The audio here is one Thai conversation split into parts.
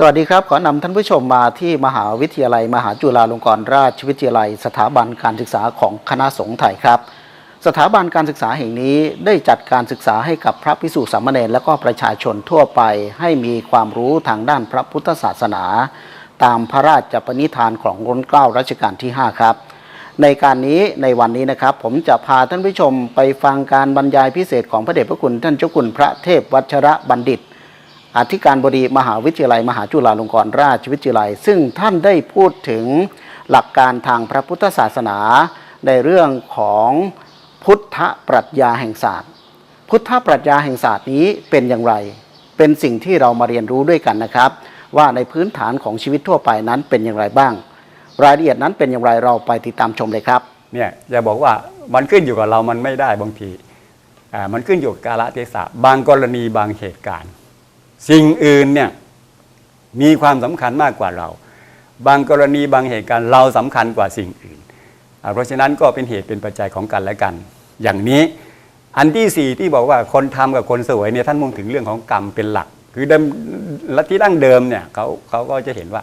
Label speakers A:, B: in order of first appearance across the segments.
A: สวัสดีครับ ขอนำท่านผู้ชมมาที่มหาวิทยาลัย มหาจุฬาลงกรณราชวิทยาลัย สถาบันการศึกษาของคณะสงฆ์ไทยครับ สถาบันการศึกษาแห่งนี้ได้จัดการศึกษาให้กับพระพิสุสามเณรและก็ประชาชนทั่วไป ให้มีความรู้ทางด้านพระพุทธศาสนา ตามพระราชปณิธานของรัชเกล้ารัชกาลที่ 5 ครับ ในการนี้ในวันนี้นะครับ ผมจะพาท่านผู้ชมไปฟังการบรรยายพิเศษของพระเดชพระคุณท่านเจ้าคุณพระเทพวัชระบัณฑิต อธิการบดีมหาวิทยาลัย มหาจุฬาลงกรณราชวิทยาลัย ซึ่งท่านได้พูดถึงหลักการทางพระพุทธศาสนา ในเรื่องของพุทธปรัชญาแห่งศาสตร์ พุทธปรัชญาแห่งศาสตร์นี้เป็นอย่างไร เป็นสิ่งที่เรามาเรียนรู้ด้วยกันนะครับ ว่าในพื้นฐานของชีวิตทั่วไปนั้นเป็นอย่างไรบ้าง รายละเอียดนั้นเป็นอย่างไรเราไปติดตามชมเลยครับ
B: เนี่ยจะบอกว่ามันขึ้นอยู่กับเรามันไม่ได้บางทีมันขึ้นอยู่กับกาลเทศะบางกรณีบางเหตุการณ์ สิ่งอื่นเนี่ยมีความสำคัญมากกว่าเรา บางกรณีบางเหตุการณ์เราสำคัญกว่าสิ่งอื่น เพราะฉะนั้นก็เป็นเหตุเป็นปัจจัยของกันและกัน อย่างนี้อันที่สี่ที่บอกว่าคนทำกับคนสวยเนี่ยท่านมุ่งถึงเรื่องของกรรมเป็นหลัก คือเดิมลัทธิดั้งเดิมเนี่ยเขาเขาก็จะเห็นว่า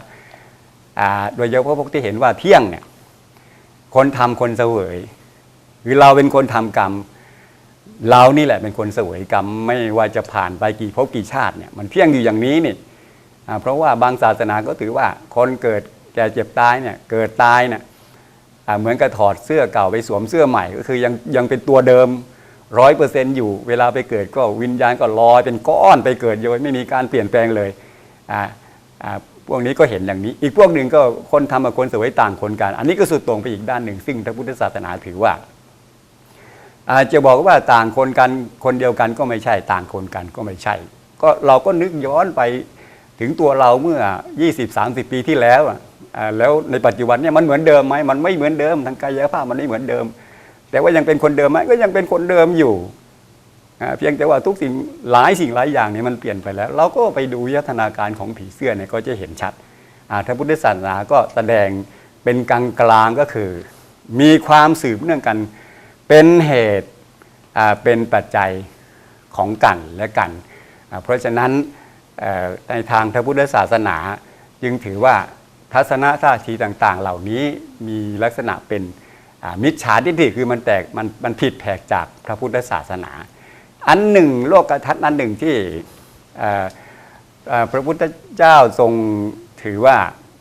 B: โดยเฉพาะพวกที่เห็นว่าเที่ยงเนี่ยคนทำคนเสวย คือเราเป็นคนทำกรรม เรานี่แหละเป็นคนเสวยกรรมไม่ว่าจะผ่านไปกี่ภพกี่ชาติเนี่ยมันเที่ยงอยู่อย่างนี้นี่เพราะว่าบางศาสนาก็ถือว่าคนเกิดแก่เจ็บตายเนี่ยเกิดตายเนี่ยเหมือนกับถอดเสื้อเก่าไปสวมเสื้อใหม่ ก็คือยังยังเป็นตัวเดิมร้อยเปอร์เซนต์อยู่ เวลาไปเกิดก็วิญญาณก็ลอยเป็นก้อนไปเกิดโดยไม่มีการเปลี่ยนแปลงเลยอ่าอ่าพวกนี้ก็เห็นอย่างนี้ อีกพวกหนึ่งก็คนทำกับคนสวยต่างคนกัน อันนี้ก็สุดตรงไปอีกด้านหนึ่ง ซึ่งพระพุทธศาสนาถือว่า อาจจะบอกว่าต่างคนกันคนเดียวกันก็ไม่ใช่ ต่างคนกันก็ไม่ใช่ ก็เราก็นึกย้อนไปถึงตัวเราเมื่อ 20-30 ปีที่แล้วอะอ่าแล้วในปัจจุบันเนี่ยมันเหมือนเดิมไหมมันไม่เหมือนเดิมทางกายภาพมันไม่เหมือนเดิม แต่ว่ายังเป็นคนเดิมไหมก็ยังเป็นคนเดิมอยู่เพียงแต่ว่าทุกสิ่งหลายสิ่งหลายอย่างเนี่ยมันเปลี่ยนไปแล้ว เราก็ไปดูวิวัฒนาการของผีเสื้อเนี่ยก็จะเห็นชัดอ่าพระพุทธศาสนาก็แสดงเป็นกลางกลางก็คือ มีความสืบเนื่องกัน เป็นเหตุเป็นปัจจัยของกันและกัน เพราะฉะนั้นในทางพระพุทธศาสนาจึงถือว่าทัศนท่าทีต่างๆ เหล่านี้มีลักษณะเป็นมิจฉาทิฏฐิคือมันแตกมันมันผิดแผกจากพระพุทธศาสนา อันหนึ่งโลกทัศน์อันหนึ่งที่พระพุทธเจ้าทรงถือว่า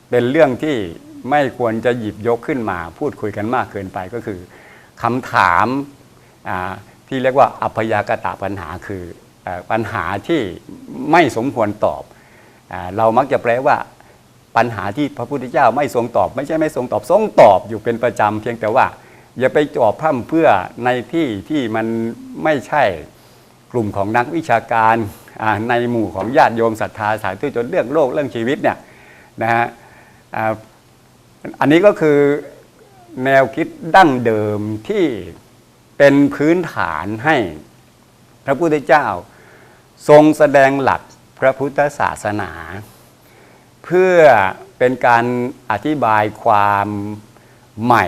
B: เป็นเรื่องที่ไม่ควรจะหยิบยกขึ้นมาพูดคุยกันมากเกินไปก็คือ คำถามที่เรียกว่าอัพยากตะปัญหาคืออปัญหาที่ไม่สมควรตอบอเรามักจะแปลว่าปัญหาที่พระพุทธเจ้าไม่ทรงตอบ ไม่ใช่ไม่ทรงตอบทรงตอบอยู่เป็นประจำเพียงแต่ว่า อย่าไปตอบพร่ำเพื่อในที่ที่มันไม่ใช่กลุ่มของนักวิชาการในหมู่ของญาติโยมศรัทธาสายทุจนเรื่องโลกเรื่องชีวิตเนี่ยนะฮะอันนี้ก็คือ แนวคิดดั้งเดิมที่เป็นพื้นฐานให้พระพุทธเจ้า ทรงแสดงหลักพระพุทธศาสนา เพื่อเป็นการอธิบายความใหม่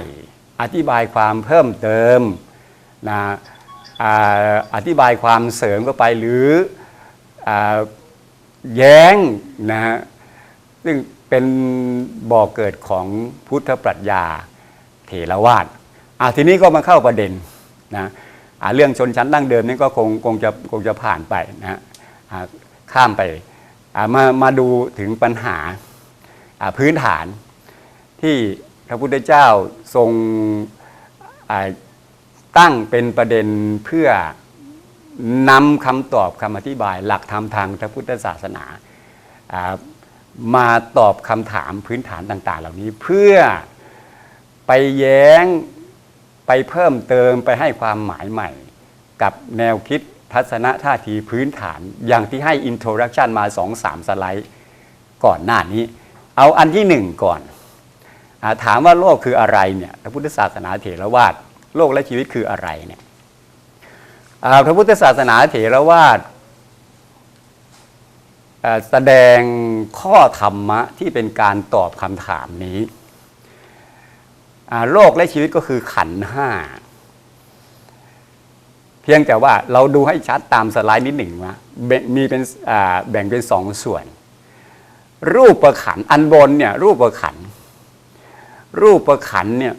B: อธิบายความเพิ่มเติมนะอธิบายความเสริมเข้าไปหรืออแย้งนะฮะซึ่งเป็นบ่อกเกิดของพุทธปรัชญา เถรวาทอะทีนี้ก็มาเข้าประเด็นนะอะเรื่องชนชั้นดั้งเดิมนี่ก็คงคงจะคงจะผ่านไปนะฮะอะข้ามไปอะมามาดูถึงปัญหาอะพื้นฐานที่พระพุทธเจ้าทรงอะตั้งเป็นประเด็นเพื่อนำคำตอบคำอธิบาย หลักธรรมทางพระพุทธศาสนามาตอบคำถามพื้นฐานต่าง ๆ เหล่านี้เพื่อ ไปแย้งไปเพิ่มเติมไปให้ความหมายใหม่ กับแนวคิดทัศนะท่าทีพื้นฐาน อย่างที่ให้อินโทรดักชันมา2-3สสไลด์ก่อนหน้านี้ เอาอันที่หนึ่งก่อนอถามว่าโลกคืออะไรเนี่ยพระพุทธศาสนาเถรวาทโลกและชีวิตคืออะไรเนี่ยพระพุทธศาสนาเถรวาทแสดงข้อธรรมะที่เป็นการตอบคำถามนี้ โลกและชีวิตก็คือขันห้าเพียงแต่ว่าเราดูให้ชัดตามสไลด์นิดหนึ่งว่าแบ่งมีเป็นแบ่งเป็นสองส่วน รูปประขันอันบนเนี่ยรูปประขัน รูปประขันเนี่ย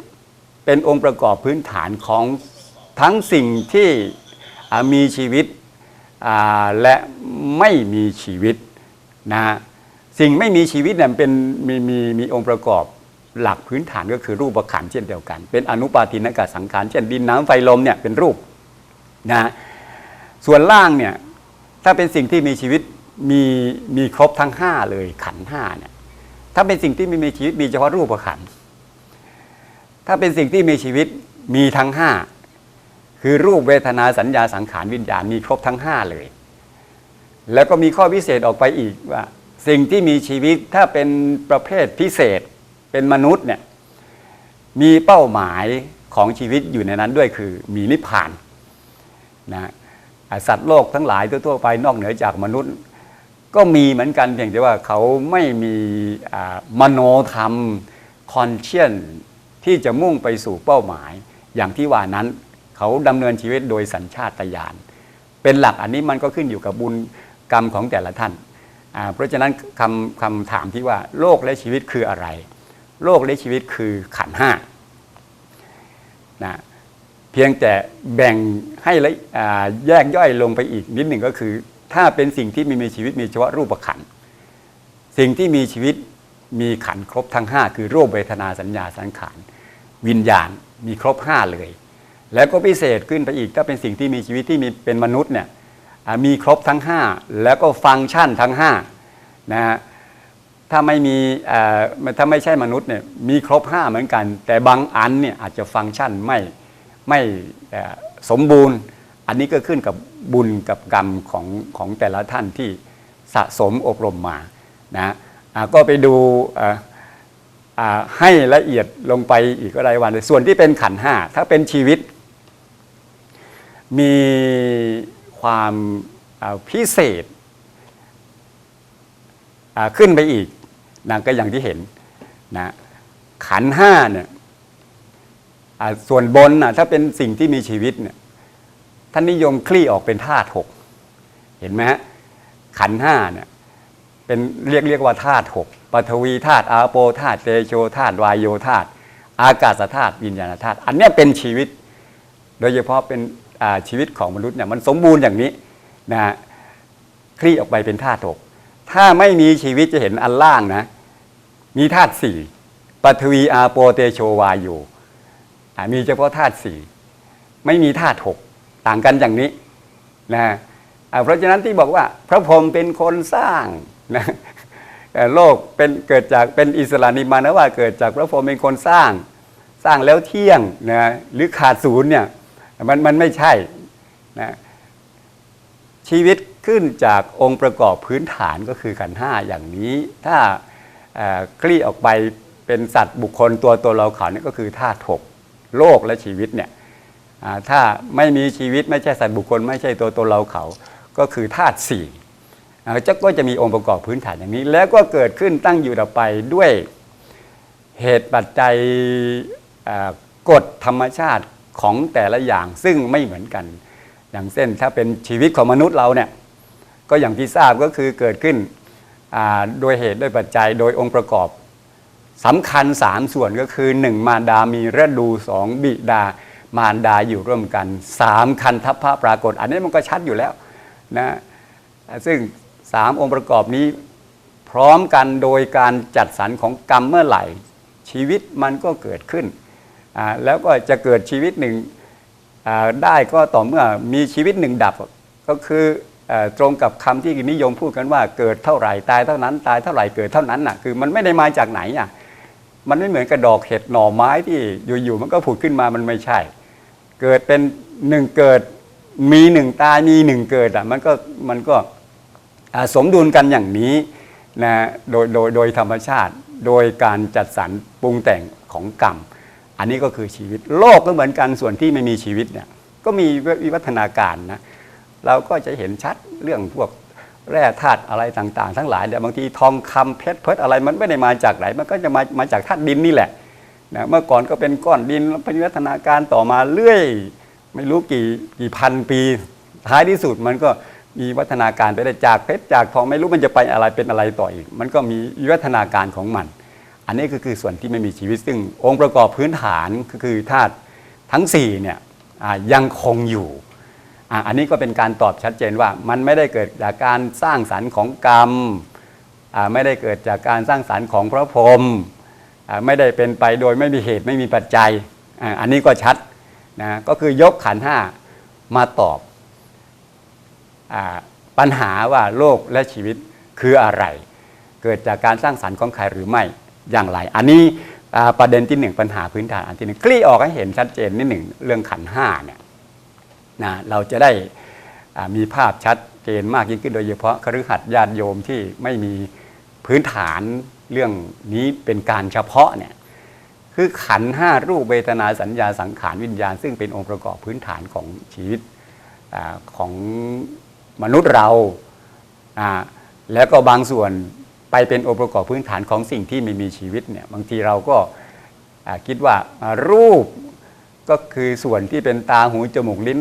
B: เป็นองค์ประกอบพื้นฐานของทั้งสิ่งที่มีชีวิตและไม่มีชีวิตนะฮะสิ่งไม่มีชีวิตเนี่ยเป็นมีมีมีองค์ประกอบ หลักพื้นฐานก็คือรูปประขันเช่นเดียวกัน เป็นอนุปาทินกสังขารเช่นดินน้ำไฟลมเนี่ยเป็นรูปนะส่วนล่างเนี่ยถ้าเป็นสิ่งที่มีชีวิตมีมีครบทั้งห้าเลยขันห้าเนี่ยถ้าเป็นสิ่งที่ไม่มีชีวิตมีเฉพาะรูปขันถ้าเป็นสิ่งที่มีชีวิตมีทั้งห้าคือรูปเวทนาสัญญาสังขารวิญญาณมีครบทั้งห้าเลย แล้วก็มีข้อพิเศษออกไปอีกว่า สิ่งที่มีชีวิตถ้าเป็นประเภทพิเศษ เป็นมนุษย์เนี่ยมีเป้าหมายของชีวิตอยู่ในนั้นด้วยคือมีนิพพานนะสัตว์โลกทั้งหลายทั่วๆไปนอกเหนือจากมนุษย์ ก็มีเหมือนกันเพียงแต่ว่าเขาไม่มีมโนธรรมคอนเชียนที่จะมุ่งไปสู่เป้าหมาย อย่างที่ว่านั้นเขาดำเนินชีวิตโดยสัญชาตญาณเป็นหลักอันนี้มันก็ขึ้นอยู่กับบุญกรรมของแต่ละท่าน เพราะฉะนั้นคำคำถามที่ว่าโลกและชีวิตคืออะไร โลกและชีวิตคือขันห้านะเพียงแต่แบ่งให้ละแยกย่อยลงไปอีกนิดหนึ่งก็คือ ถ้าเป็นสิ่งที่มีมีชีวิตมีเฉพาะรูปขัน สิ่งที่มีชีวิตมีขันครบทั้ง 5 คือรูปเวทนาสัญญาสังขารวิญญาณมีครบ 5 เลย แล้วก็พิเศษขึ้นไปอีกถ้าเป็นสิ่งที่มีชีวิตที่มีเป็นมนุษย์เนี่ยมีครบทั้ง 5 แล้วก็ฟังก์ชันทั้ง5นะฮะ ถ้าไม่มีถ้าไม่ใช่มนุษย์เนี่ยมีครบ5เหมือนกัน แต่บางอันเนี่ยอาจจะฟังก์ชันไม่ไม่สมบูรณ์ อันนี้ก็ขึ้นกับบุญกับกรรมของของแต่ละท่านที่สะสมอบรมมานะก็ไปดูให้ละเอียดลงไปอีกรายวัน ส่วนที่เป็นขันห้าถ้าเป็นชีวิต มีความพิเศษขึ้นไปอีก นะก็อย่างที่เห็นนะขันห้าเนี่ยส่วนบนนะถ้าเป็นสิ่งที่มีชีวิตเนี่ยท่านนิยมคลี่ออกเป็นธาตุหกเห็นไหมฮะขันห้าเนี่ยเป็นเรียกเรียกว่าธาตุหกปฐวีธาตุอาโปธาตุเตโชธาตุวายโยธาตุอากาศธาตุวิญญาณธาตุอันนี้เป็นชีวิต โดยเฉพาะเป็นชีวิตของมนุษย์เนี่ยมันสมบูรณ์อย่างนี้นะคลี่ออกไปเป็นธาตุหก ถ้าไม่มีชีวิตจะเห็นอันล่างนะ มีธาตุสี่ปฐวีอาโปเตโชวายโยอ่มีเฉพาะธาตุสี่ไม่มีธาตุหกต่างกันอย่างนี้นะเพราะฉะนั้นที่บอกว่า พระพรหมเป็นคนสร้างนะโลกเป็นเกิดจากเป็นอิสรานิมานะว่าเกิดจากพระพรหมเป็นคนสร้าง สร้างแล้วเที่ยงนะหรือขาดศูนย์เนี่ยมันมันไม่ใช่นะชีวิต ขึ้นจากองค์ประกอบพื้นฐานก็คือขันห้าอย่างนี้ ถ้าคลี่ออกไปเป็นสัตว์บุคคลตัวตัวเราเขาเนี่ยก็คือธาตุหกโลกและชีวิตเนี่ยถ้าไม่มีชีวิตไม่ใช่สัตว์บุคคล ไม่ใช่ตัวตนเราเขา ก็คือธาตุสี่อ่าจะก็จะมีองค์ประกอบพื้นฐานอย่างนี้ แล้วก็เกิดขึ้นตั้งอยู่ต่อไปด้วยเหตุปัจจัยกฎธรรมชาติของแต่ละอย่างซึ่งไม่เหมือนกัน อย่างเช่นถ้าเป็นชีวิตของมนุษย์เราเนี่ย ก็อย่างที่ทราบก็คือเกิดขึ้นโดยเหตุด้วยปัจจัยโดยองค์ประกอบสำคัญสามส่วนก็คือหนึ่งมารดามีฤดูสองบิดามารดาอยู่ร่วมกันสามคันทัพพระปรากฏ อันนี้มันก็ชัดอยู่แล้วนะซึ่งสามองค์ประกอบนี้พร้อมกันโดยการจัดสรรของกรรมเมื่อไหร่ ชีวิตมันก็เกิดขึ้น แล้วก็จะเกิดชีวิตหนึ่งได้ก็ต่อเมื่อมีชีวิตหนึ่งดับก็คือ ตรงกับคำที่นิยมพูดกันว่าเกิดเท่าไหร่ตายเท่านั้น ตายเท่าไหร่เกิดเท่านั้นน่ะคือมันไม่ได้มาจากไหนอะมันไม่เหมือนกระดอกเห็ดหน่อไม้ที่อยู่ๆมันก็ผุดขึ้นมามันไม่ใช่ เกิดเป็นหนึ่งเกิดมีหนึ่งตายมีหนึ่งเกิดอะมันก็มันก็สมดุลกันอย่างนี้นะโดยโดยโดยธรรมชาติ โดยการจัดสรรปรุงแต่งของกรรม อันนี้ก็คือชีวิต โลกก็เหมือนกันส่วนที่ไม่มีชีวิตเนี่ยก็มีวิวัฒนาการนะ เราก็จะเห็นชัดเรื่องพวกแร่ธาตุอะไรต่างๆ ทั้งหลายเนี่บางทีทองคำเพชรเพชรอะไรมันไม่ได้มาจากไหน มันก็จะมามาจากธาตุดินนี่แหละนะเมื่อก่อนก็เป็นก้อนดินแล้วพัฒนาการต่อมาเรื่อย ไม่รู้กี่กี่พันปีท้ายที่สุดมันก็มีวัฒนาการไปได้จากเพชรจากทองไม่รู้มันจะไปอะไรเป็นอะไรต่ออีก มันก็มีวิวัฒนาการของมัน อันนี้ก็คือส่วนที่ไม่มีชีวิตซึ่งองค์ประกอบพื้นฐานก็คือธาตุทั้ง4เนี่ยยังคงอยู่ อันนี้ก็เป็นการตอบชัดเจนว่ามันไม่ได้เกิดจากการสร้างสรรค์ของกรรมไม่ได้เกิดจากการสร้างสรรค์ของพระพรหมไม่ได้เป็นไปโดยไม่มีเหตุไม่มีปัจจัย อันนี้ก็ชัดนะก็คือยกขันห้ามาตอบอปัญหาว่าโลกและชีวิตคืออะไร เกิดจากการสร้างสรรค์ของใครหรือไม่อย่างไร อันนี้ประเด็นที่หนึ่งปัญหาพื้นฐานอันที่หนึ่งคลี่ออกให้เห็นชัดเจนนิดหนึ่งเรื่องขันห้าเนี่ย นะเราจะได้มีภาพชัดเจนมากยิ่งขึ้นโดยเฉพาะคฤหัสถ์ญาติโยมที่ไม่มีพื้นฐานเรื่องนี้เป็นการเฉพาะเนี่ยคือขันห้ารูปเวทนาสัญญาสังขารวิญญาณ ซึ่งเป็นองค์ประกอบพื้นฐานของชีวิตอของมนุษย์เราแล้วก็บางส่วนไปเป็นองค์ประกอบพื้นฐานของสิ่งที่ไม่มีชีวิตเนี่ยบางทีเราก็คิดว่ารูปก็คือส่วนที่เป็นตาหูจมูกลิ้น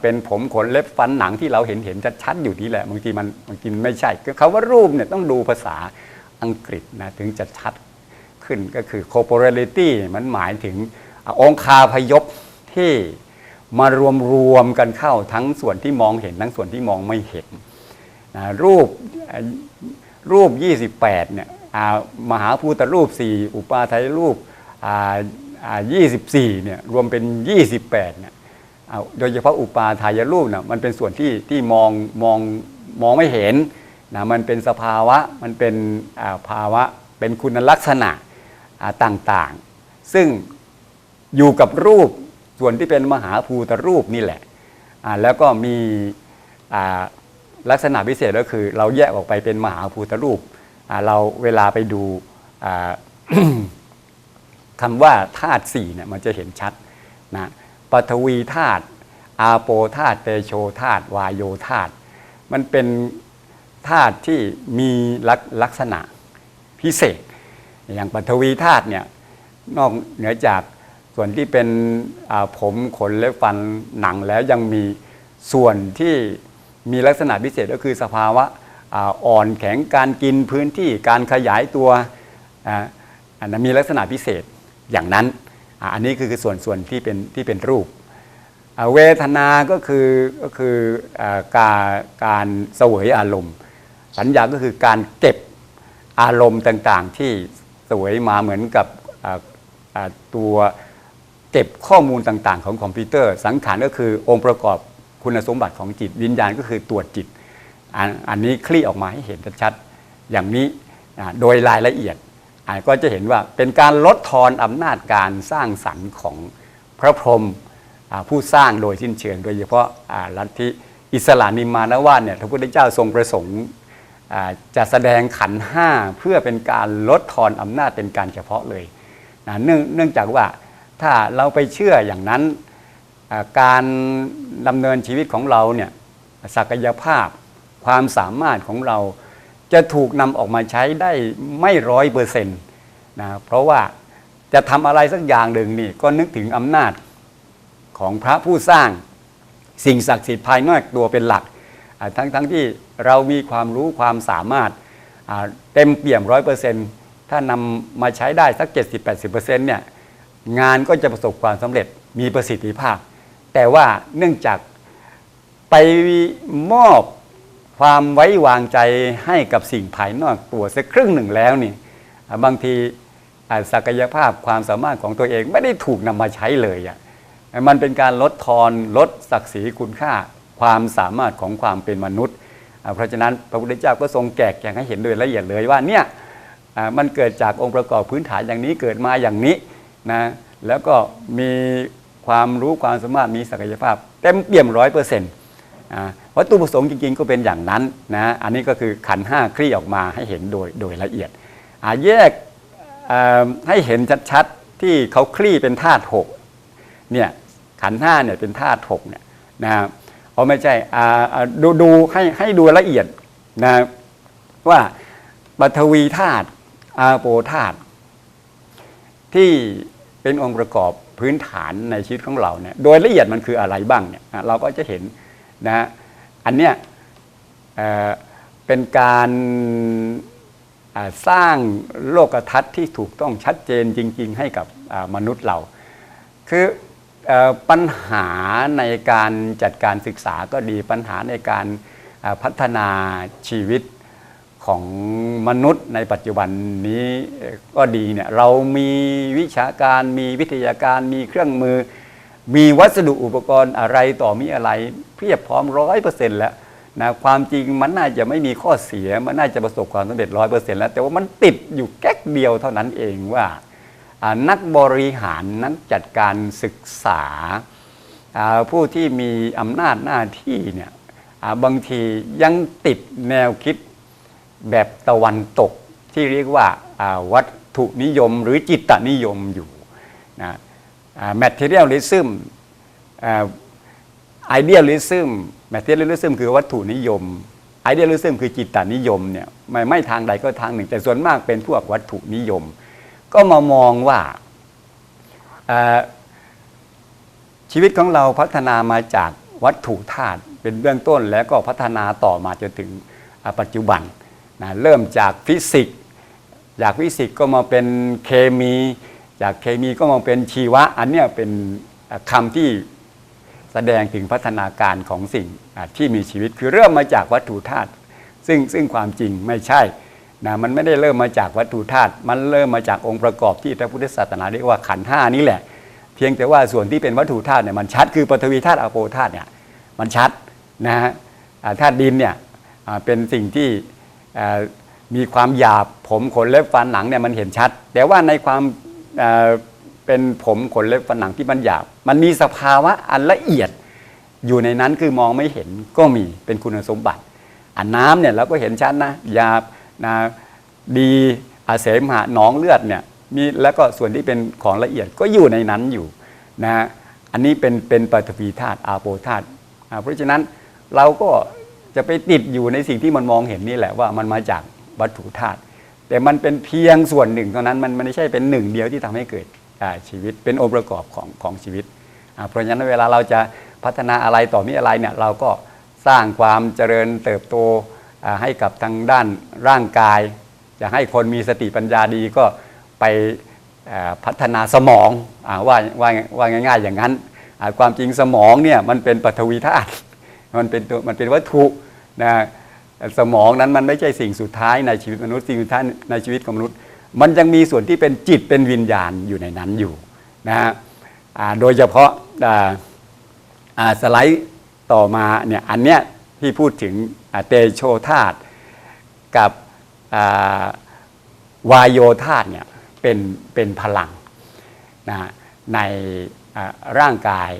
B: เป็นผมขนเล็บฟันหนังที่เราเห็นเห็นชัดๆอยู่นี่แหละบางทีมันบางทีไม่ใช่คือคำว่ารูปเนี่ยต้องดูภาษาอังกฤษนะถึงจะชัดขึ้นก็คือ corporality มันหมายถึงอ่าองคาพยพที่มารวมรวมกันเข้าทั้งส่วนที่มองเห็นทั้งส่วนที่มองไม่เห็นนะรูปรูป 28เนี่ยมหาภูตรูป 4 อุปาทัยรูปอ่าอ่า24เนี่ยรวมเป็น 28เนี่ย โดยเฉพาะอุปาทายรูปเนี่ยมันเป็นส่วนที่ที่มองมองมองไม่เห็นนะมันเป็นสภาวะมันเป็นาภาวะเป็นคุณลักษณะต่างๆ ซึ่งอยู่กับรูปส่วนที่เป็นมหาภูตรูปนี่แหละแล้วก็มีลักษณะพิเศษก็คือ เราแยกออกไปเป็นมหาภูตรูปเราเวลาไปดูคำว่าธาตุสี่เนี่ยมันจะเห็นชัดนะ ปฐวีธาตุอาโปธาตุเตโชธาตุวายโยธาตุมันเป็นธาตุที่มีลักลักษณะพิเศษ อย่างปฐวีธาตุเนี่ยนอกเหนือจากส่วนที่เป็นผมขนเล็บฟันหนังแล้วยังมีส่วนที่มีลักษณะพิเศษก็คือสภาวะอ่อนแข็งการกินพื้นที่การขยายตัวมีลักษณะพิเศษอย่างนั้น อันนี้คือส่วนส่วนที่เป็นที่เป็นรูป เวทนา ก็คือก็คืออาการการเสวยอารมณ์ สัญญาก็คือการเก็บอารมณ์ต่างๆ ที่เสวยมาเหมือนกับตัวเก็บข้อมูลต่างๆ ของคอมพิวเตอร์ สังขารก็คือองค์ประกอบคุณสมบัติของจิตวิญญาณก็คือตรวจิตอันอันนี้คลี่ออกมาให้เห็นชัดๆอย่างนี้โดยรายละเอียด ก็จะเห็นว่าเป็นการลดทอนอำนาจการสร้างสรรค์ของพระพรหมผู้สร้างโดยสิ้นเชิง โดยเฉพาะาลัทธิอิสลานิมานวาดเนี่ยพระพุทธเจ้าทรงประสงค์จะแสดงขันห้าเพื่อเป็นการลดทอนอำนาจเป็นการเฉพาะเลยนะเนื่องเนื่องจากว่าถ้าเราไปเชื่ออย่างนั้นาการดำเนินชีวิตของเราเนี่ยศักยภาพความสามารถของเรา จะถูกนำออกมาใช้ได้ไม่ร้อยเปอร์เซ็นต์นะเพราะว่าจะทำอะไรสักอย่างหนึ่งนี่ก็นึกถึงอำนาจของพระผู้สร้างสิ่งศักดิ์สิทธิ์ภายนอกตัวเป็นหลัก ทั้งทั้งที่เรามีความรู้ความสามารถเต็มเปี่ยมร้อยเปอร์เซ็นต์ถ้านำมาใช้ได้สัก 70-80%เนี่ยงานก็จะประสบความสำเร็จมีประสิทธิภาพ แต่ว่าเนื่องจากไปมอบ ความไว้วางใจให้กับสิ่งภายนอกตัวสักครึ่งหนึ่งแล้วนี่บางทีศักยภาพความสามารถของตัวเองไม่ได้ถูกนำมาใช้เลยอะมันเป็นการลดทอนลดศักดิ์ศรีคุณค่า ความสามารถของความเป็นมนุษย์ เพราะฉะนั้นพระพุทธเจ้าก็ทรงแกกแจงให้เห็นโดยละเอียดเลยว่าเนี่ยมันเกิดจากองค์ประกอบพื้นฐานอย่างนี้เกิดมาอย่างนี้นะแล้วก็มีคความรู้ความสามารถมีศักยภาพ เต็มเปี่ยมร้อยเปอร์เซ็นต์ วัตถุประสงค์จริงๆก็เป็นอย่างนั้นนะอันนี้ก็คือขันห้าคลี่ออกมาให้เห็นโดยโดยละเอียดแยกให้เห็นชัดๆที่เขาคลี่เป็นธาตุหกเนี่ยขันห้าเนี่ยเป็นธาตุหกเนี่ยนะเอาไม่ใช่ดูดูให้ให้ดูละเอียดนะว่าปฐวีธาตุอาโปธาตุที่เป็นองค์ประกอบพื้นฐานในชีวิตของเราเนี่ยโดยละเอียดมันคืออะไรบ้างเนี่ยเราก็จะเห็น นะฮะอันเนี้ยเเป็นการสร้างโลกทัศน์ที่ถูกต้องชัดเจนจริง ๆ ให้กับมนุษย์เรา คืออปัญหาในการจัดการศึกษาก็ดีปัญหาในการพัฒนาชีวิตของมนุษย์ในปัจจุบันนี้ก็ดีเนี่ยเรามีวิชาการมีวิทยาการมีเครื่องมือ มีวัสดุอุปกรณ์อะไรต่อมีอะไรเพียบพร้อมร้อยเปอร์เซ็นต์แล้วนะความจริงมันน่าจะไม่มีข้อเสีย มันน่าจะประสบความสำเร็จร้อยเปอร์เซ็นต์แล้ว แต่ว่ามันติดอยู่แก๊กเดียวเท่านั้นเองว่า นักบริหารนักจัดการศึกษา ผู้ที่มีอำนาจหน้าที่เนี่ยบางทียังติดแนวคิดแบบตะวันตกที่เรียกว่าอ่าวัตถุนิยมหรือจิตตนิยมอยู่นะ แมทเทียลิซึมไอเดียลิซึมแมทเทียลิซึมคือวัตถุนิยมไอเดียลิซึมคือจิตตานิยมเนี่ยไม่ไม่ทางใดก็ทางหนึ่ง แต่ส่วนมากเป็นพวกวัตถุนิยม ก็มามองว่าชีวิตของเราพัฒนามาจากวัตถุธาตุเป็นเบื้องต้นแล้วก็พัฒนาต่อมาจนถึงปัจจุบันนะเริ่มจากฟิสิกส์จากฟิสิกส์ก็มาเป็นเคมี จากเคมีก็มาเป็นชีวะ อันเนี้ยเป็นอ่าคำที่แสดงถึงพัฒนาการของสิ่งที่มีชีวิตคือเริ่มมาจากวัตถุธาตุซึ่งซึ่งความจริงไม่ใช่นะมันไม่ได้เริ่มมาจากวัตถุธาตุมันเริ่มมาจากองค์ประกอบที่พระพุทธศาสนาเรียกว่าขันธ์ห้านี่แหละ เพียงแต่ว่าส่วนที่เป็นวัตถุธาตุเนี่ยมันชัดคือปฐวีธาตุอโปธาตุเนี่ยมันชัดนะฮะธาตุดินเนี่ยเป็นสิ่งที่มีความหยาบผมขนเล็บฟันหนังเนี่ยมันเห็นชัด แต่ว่าในความ เป็นผมขนเล็บฟันหนังที่มันหยาบ มันมีสภาวะอันละเอียดอยู่ในนั้นคือมองไม่เห็นก็มีเป็นคุณสมบัติ อันน้ำเนี่ยเราก็เห็นชัดนะหยาบนะดีอาเสมหะหนองเลือดเนี่ยมีแล้วก็ส่วนที่เป็นของละเอียดก็อยู่ในนั้นอยู่นะอันนี้เป็นเป็นปฐพีธาตุอาโปธาตุเพราะฉะนั้นเราก็จะไปติดอยู่ในสิ่งที่มันมองเห็นนี่แหละว่ามันมาจากวัตถุธาตุ แต่มันเป็นเพียงส่วนหนึ่งเท่านั้นมันไม่ใช่เป็นหนึ่งเดียวที่ทำให้เกิดชีวิตเป็นองค์ประกอบของของชีวิต เพราะฉะนั้นเวลาเราจะพัฒนาอะไรต่อมีอะไรเนี่ยเราก็สร้างความเจริญเติบโตให้กับทางด้านร่างกายจะให้คนมีสติปัญญาดีก็ไปพัฒนาสมองอว่าว่าว่าง่าย ๆ อย่างนั้น ความจริงสมองเนี่ยมันเป็นปฐวีธาตุมันเป็นตัวมันเป็นวัตถุนะ สมองนั้นมันไม่ใช่สิ่งสุดท้ายในชีวิตมนุษย์สิ่งสุดท้ายในชีวิตของมนุษย์ มันยังมีส่วนที่เป็นจิตเป็นวิญญาณอยู่ในนั้นอยู่นะฮะโดยเฉพาะสไลด์ต่อมาเนี่ยอันเนี้ยที่พูดถึงเตโชธาตกับวายโยธาตเนี่ยเป็นเป็นพลังนะในร่างกาย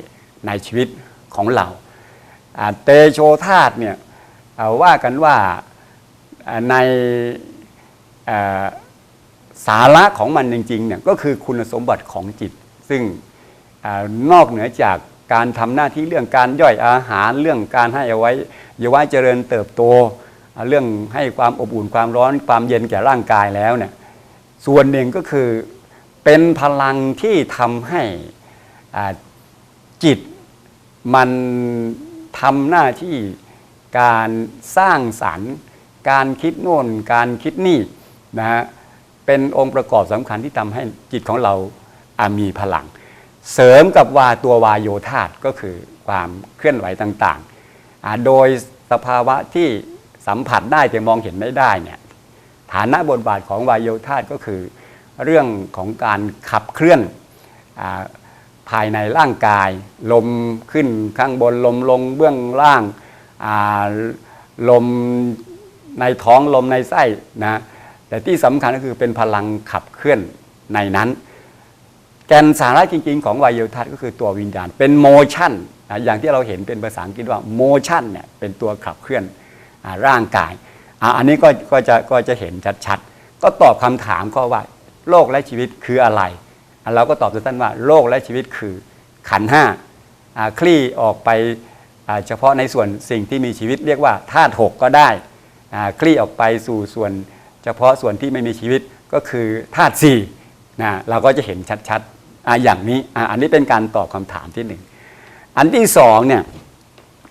B: ในชีวิตของเราเตโชธาตเนี่ย ว่ากันว่าในสาระของมันจริงๆเนี่ยก็คือคุณสมบัติของจิต ซึ่งอนอกเหนือจากการทำหน้าที่เรื่องการย่อยอาหารเรื่องการให้เอาไว้ยาไว้เจริญเติบโต เรื่องให้ความอบอุ่นความร้อนความเย็นแก่ร่างกายแล้วเนี่ยส่วนหนึ่งก็คือเป็นพลังที่ทำให้จิตมันทำหน้าที่ การสร้างสรรค์ การคิดโน่น การคิดนี่นะฮะเป็นองค์ประกอบสำคัญที่ทำให้จิตของเราอมีพลัง เสริมกับวาตัววายโยธาตก็คือความเคลื่อนไหวต่างๆ โดยสภาวะที่สัมผัสได้แต่มองเห็นไม่ได้เนี่ยฐานะบทบาทของวายโยธาตก็คือเรื่องของการขับเคลื่อนอภายในร่างกาย ลมขึ้นข้างบนลมลงเบื้องล่าง ลมในท้องลมในไส้นะแต่ที่สำคัญก็คือเป็นพลังขับเคลื่อนในนั้น แกนสาระจริง ๆ ของวายโยทัศน์ก็คือตัววิญญาณ เป็นโมชั่นอะอย่างที่เราเห็นเป็นภาษาอังกฤษว่าโมชั่นเนี่ยเป็นตัวขับเคลื่อนอร่างกายอ,อันนี้ก็ก็จะก็จะเห็นชัดๆ ก็ตอบคำถามก็ว่า โลกและชีวิตคืออะไร เราก็ตอบสั้นๆว่า โลกและชีวิตคือขันห้าคลี่ออกไป เฉพาะในส่วนสิ่งที่มีชีวิตเรียกว่าธาตุหกก็ได้คลี่ออกไปสู่ส่วนเฉพาะส่วนที่ไม่มีชีวิตก็คือธาตุสี่นะเราก็จะเห็นชัดๆออย่างนี้ออันนี้เป็นการตอบคำถามที่หนึ่งอันที่สองเนี่ย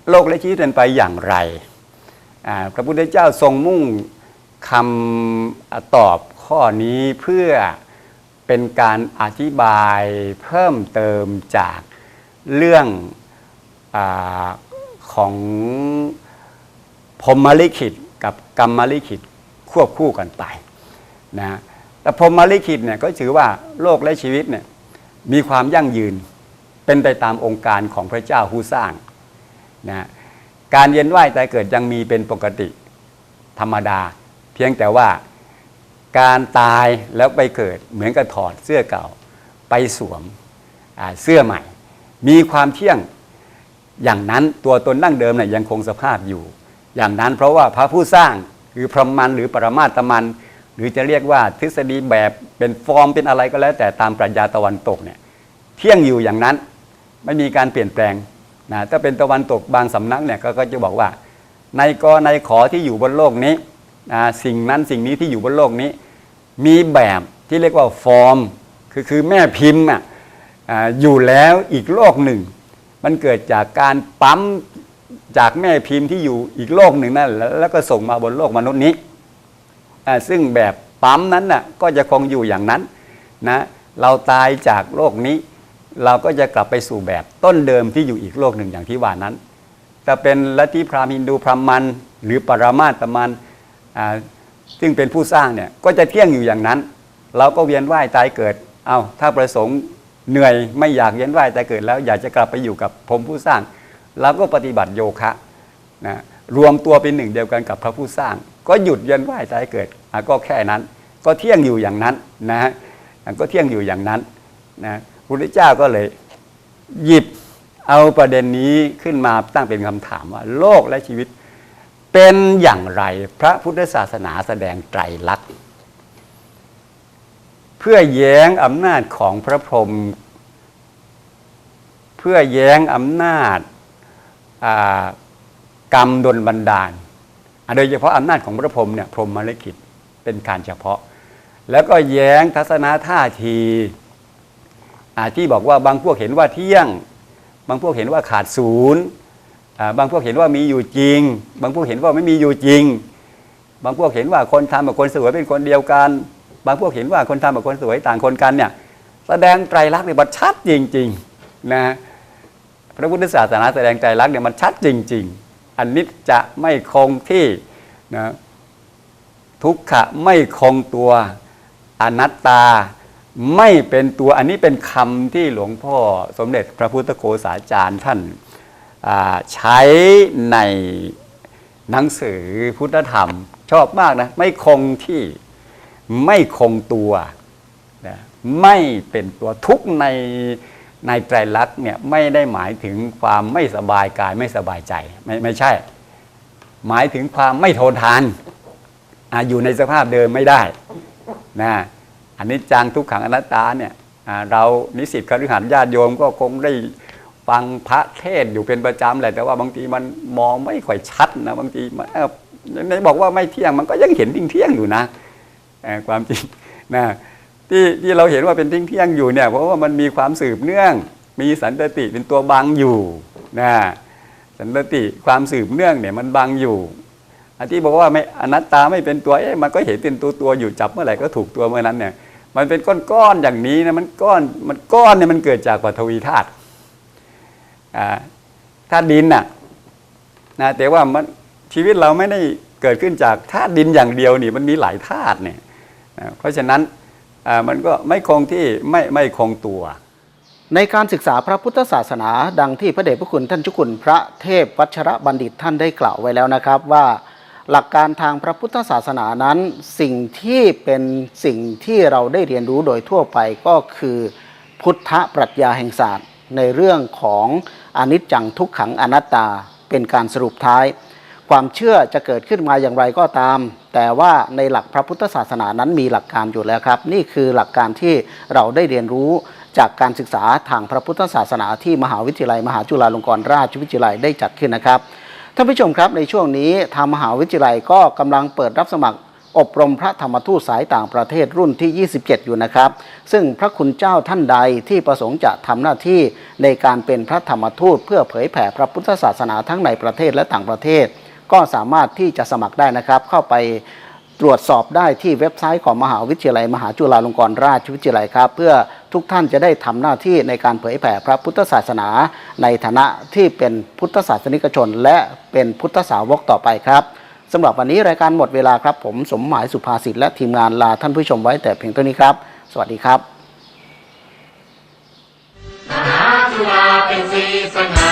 B: โลกและชีวิตเป็นไปอย่างไรพระพุทธเจ้าทรงมุ่งคำตอบข้อนี้เพื่อเป็นการอธิบายเพิ่มเติมจากเรื่องอ ของพรมลิขิตกับกรรมลิขิตควบคู่กันไปนะแต่พรมลิขิตเนี่ยก็ถือว่าโลกและชีวิตเนี่ยมีความยั่งยืนเป็นไปตามองค์การของพระเจ้าผู้สร้างนะการเวียนว่ายตายเกิดยังมีเป็นปกติธรรมดา เพียงแต่ว่าการตายแล้วไปเกิดเหมือนกับถอดเสื้อเก่าไปสวมเสื้อใหม่ มีความเที่ยง อย่างนั้นตัวตนดั้งเดิมเนี่ยยังคงสภาพอยู่ อย่างนั้นเพราะว่าพระผู้สร้างคือพรหมันหรือปรมาตมัน หรือจะเรียกว่าทฤษฎีแบบเป็นฟอร์มเป็นอะไรก็แล้ว แต่ตามปรัชญาตะวันตกเนี่ยเที่ยงอยู่อย่างนั้นไม่มีการเปลี่ยนแปลงนะถ้าเป็นตะวันตกบางสำนักเนี่ยก็ก็จะบอกว่าในกอในขอที่อยู่บนโลกนี้นะสิ่งนั้นสิ่งนี้ที่อยู่บนโลกนี้ มีแบบที่เรียกว่าฟอร์มคือคือแม่พิมพ์อะอยู่แล้วอีกโลกหนึ่ง มันเกิดจากการปั๊มจากแม่พิมพ์ที่อยู่อีกโลกหนึ่งนั่นและแล้วก็ส่งมาบนโลกมนุษย์นี้ ซึ่งแบบปั๊มนั้นน่ะก็จะคงอยู่อย่างนั้นนะเราตายจากโลกนี้ เราก็จะกลับไปสู่แบบต้นเดิมที่อยู่อีกโลกหนึ่งอย่างที่ว่านั้นแต่เป็นลัทธิพราหมณ์ฮินดูพราหมณ์หรือปรามาตมันซึ่งเป็นผู้สร้างเนี่ยก็จะเที่ยงอยู่อย่างนั้น เราก็เวียนว่ายตายเกิดเอาถ้าประสงค์ เหนื่อยไม่อยากเวียนว่ายตายเกิดแล้วอยากจะกลับไปอยู่กับผมผู้สร้างเราก็ปฏิบัติโยคะนะรวมตัวเป็นหนึ่งเดียวกันกับพระผู้สร้าง ก็หยุดเวียนว่ายตายเกิดก็แค่นั้น ก็เที่ยงอยู่อย่างนั้นนะฮะก็เที่ยงอยู่อย่างนั้นนะพระพุทธเจ้าก็เลยหยิบเอาประเด็นนี้ขึ้นมาตั้งเป็นคำถามว่า โลกและชีวิตเป็นอย่างไรพระพุทธศาสนาแสดงไตรลักษณ์ เพื่อแย้งอำนาจของพระพรหมเพื่อแย้งอำนาจกรรมดลบันดาล โดยเฉพาะอำนาจของพระพรหมเนี่ยพรหมลิขิตเป็นการเฉพาะ แล้วก็แย้งทัศนท่าทีที่บอกว่าบางพวกเห็นว่าเที่ยง บางพวกเห็นว่าขาดศูนย์บางพวกเห็นว่ามีอยู่จริง บางพวกเห็นว่าไม่มีอยู่จริง บางพวกเห็นว่าคนทำกับคนสวยเป็นคนเดียวกัน บางพวกเห็นว่าคนทำกับคนสวยต่างคนกันเนี่ยแสดงไตรลักษณ์เนี่ยมันชัดจริงๆนะพระพุทธศาสนาแสดงไตรลักษณ์เนี่ยมันชัดจริง ๆ อันนี้จะไม่คงที่นะทุกขะไม่คงตัวอนัตตาไม่เป็นตัวอันนี้เป็นคำที่หลวงพ่อสมเด็จพระพุทธโฆษาจารย์ท่านใช้ในหนังสือพุทธธรรมชอบมากนะ ไม่คงที่ ไม่คงตัวนะไม่เป็นตัวทุกในในไตรลักษณ์เนี่ยไม่ได้หมายถึงความไม่สบายกายไม่สบายใจไม่ไม่ใช่ หมายถึงความไม่ทนทานอยู่ในสภาพเดิมไม่ได้นะอันนี้จังทุกขังอนัตตาเนี่ยเรานิสิตคฤหัสถ์ญาติโยมก็คงได้ฟังพระเทศอยู่เป็นประจำแหละแต่ว่าบางทีมันมองไม่ค่อยชัดนะบางทีมันเอ่อในบอกว่าไม่เที่ยงมันก็ยังเห็นทิ้งเที่ยงอยู่นะ ความจริงนะที่ที่เราเห็นว่าเป็นทิ้งเที่ยงอยู่เนี่ยเพราะว่ามันมีความสืบเนื่อง มีสันตติเป็นตัวบังอยู่นะสันตติความสืบเนื่องเนี่ยมันบังอยู่อันที่บอกว่าไม่อนัตตาไม่เป็นตัวเอ๊ะมันก็เห็นเป็นตัวตัวอยู่จับเมื่อไหร่ก็ถูกตัวเมื่อนั้นเนี่ยมันเป็นก้อนๆอย่างนี้นะมันก้อนมันก้อนเนี่ยมันเกิดจากปฐวีธาตุอ่าธาตุดินน่ะนะแต่ว่ามันชีวิตเราไม่ได้เกิดขึ้นจากธาตุดินอย่างเดียวนี่มันมีหลายธาตุเนี่ย นะเพราะฉะนั้นมันก็ไม่คงที่ไม่ไม่คงตัว
A: ในการศึกษาพระพุทธศาสนาดังที่พระเดชพระคุณท่านเจุคุณพระเทพวัชระบัณฑิตท่านได้กล่าวไว้แล้วนะครับว่าหลักการทางพระพุทธศาสนานั้น สิ่งที่เป็นสิ่งที่เราได้เรียนรู้โดยทั่วไปก็คือ พุทธปรัชญาแห่งศาสตร์ ในเรื่องของอนิจจังทุกขังอนัตตาเป็นการสรุปท้าย ความเชื่อจะเกิดขึ้นมาอย่างไรก็ตาม แต่ว่าในหลักพระพุทธศาสนานั้นมีหลักการอยู่แล้วครับ นี่คือหลักการที่เราได้เรียนรู้จากการศึกษาทางพระพุทธศาสนาที่มหาวิทยาลัย มหาจุฬาลงกรณราชวิทยาลัยได้จัดขึ้นนะครับท่านผู้ชมครับในช่วงนี้ทางมหาวิทยาลัยก็กำลังเปิดรับสมัครอบรมพระธรรมทูตสายต่างประเทศรุ่นที่ 27 อยู่นะครับ ซึ่งพระคุณเจ้าท่านใดที่ประสงค์จะทำหน้าที่ในการเป็นพระธรรมทูตเพื่อเผยแผ่พระพุทธศาสนาทั้งในประเทศและต่างประเทศ ก็สามารถที่จะสมัครได้นะครับ เข้าไปตรวจสอบได้ที่เว็บไซต์ของมหาวิทยาลัย มหาจุฬาลงกรณราชวิทยาลัยครับ เพื่อทุกท่านจะได้ทำหน้าที่ในการเผยแผ่พระพุทธศาสนา ในฐานะที่เป็นพุทธศาสนิกชน และเป็นพุทธสาวกต่อไปครับสำหรับวันนี้รายการหมดเวลาครับ ผมสมหมายสุภาษิตและทีมงานลาท่านผู้ชมไว้แต่เพียงเท่านี้ครับ สวัสดีครับ
C: มหาจุฬาเป็นสีสง่า